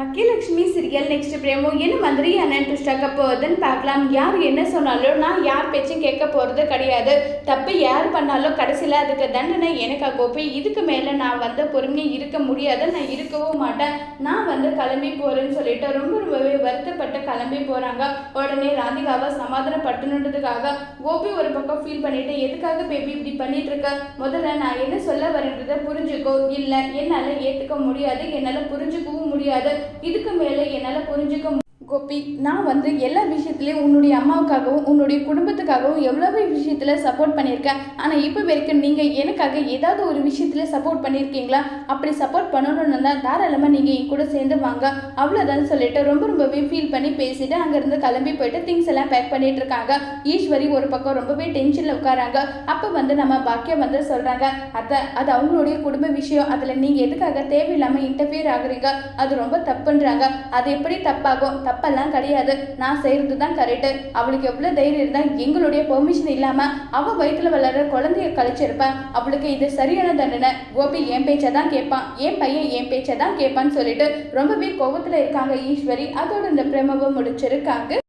Baakiyalakshmi serial next பிரேமோ. என்ன மாதிரியான அண்ணன் ஆக்க போகுதுன்னு பார்க்கலாம். யார் என்ன சொன்னாலும் நான் யார் பேச்சும் கேட்க போகிறது கிடையாது. தப்பு யார் பண்ணாலும் கடைசியில் அதுக்கு தண்டனை எனக்கு கோப்பி இதுக்கு மேலே நான் வந்து பொறுமையாக இருக்க முடியாது நான் இருக்கவும் மாட்டேன். நான் வந்து கிளம்பி போகிறேன்னு சொல்லிட்டு ரொம்ப ரொம்பவே வருத்தப்பட்டு கிளம்பி போகிறாங்க உடனே ராதிகாவை சமாதானப்படுத்தணுன்றதுக்காக கோபி ஒரு பக்கம் ஃபீல் பண்ணிட்டு எதுக்காக பேபி இப்படி பண்ணிட்டு இருக்க? முதல்ல நான் என்ன சொல்ல வரேன்றதை புரிஞ்சுக்கோ. இல்லை என்னால் ஏற்றுக்க முடியாது. என்னால் புரிஞ்சுக்கவும் முடியாது. இதுக்கு மேலே என்னால் புரிஞ்சுக்க கோபி நான் வந்து எல்லா விஷயத்துலையும் உன்னுடைய அம்மாவுக்காகவும் உன்னுடைய குடும்பத்துக்காகவும் எவ்வளவு விஷயத்தில் சப்போர்ட் பண்ணியிருக்கேன். ஆனால் இப்போ வரைக்கும் நீங்கள் எனக்காக ஏதாவது ஒரு விஷயத்தில் சப்போர்ட் பண்ணியிருக்கீங்களா? அப்படி சப்போர்ட் பண்ணணும்னு தான் தாராளமாக நீங்கள் என் கூட சேர்ந்து வாங்க. அவ்வளோதான் சொல்லிட்டு ரொம்ப ரொம்பவே ஃபீல் பண்ணி பேசிட்டு அங்கேருந்து கிளம்பி போயிட்டு திங்ஸ் எல்லாம் பேக் பண்ணிட்டு இருக்காங்க. ஈஸ்வரி ஒரு பக்கம் ரொம்பவே டென்ஷனில் உட்காராங்க. அப்போ வந்து நம்ம பாக்கியம் வந்து சொல்கிறாங்க அத்தை அது அவங்களுடைய குடும்ப விஷயம். அதில் நீங்கள் எதுக்காக தேவையில்லாமல் இன்டர்ஃபியர் ஆகுறீங்க? அது ரொம்ப தப்புன்றாங்க. அது எப்படி தப்பாகும்? தப்பு தப்பெல்லாம் கிடையாது. நான் செய்கிறது தான் கரெக்டு அவளுக்கு எவ்வளோ தைரியம் இருந்தால் எங்களுடைய பெர்மிஷன் இல்லாமல் அவள் வயிற்றுல வளர்கிற குழந்தைய கழிச்சிருப்பேன் அவளுக்கு இது சரியான தண்டனை. கோபி என் பேச்சை தான் கேட்பான் என் பையன் என் பேச்சை தான் கேட்பான்னு சொல்லிட்டு ரொம்பவே கோபத்தில் இருக்காங்க ஈஸ்வரி. அதோட இந்த பிரேமவை முடிச்சிருக்காங்க.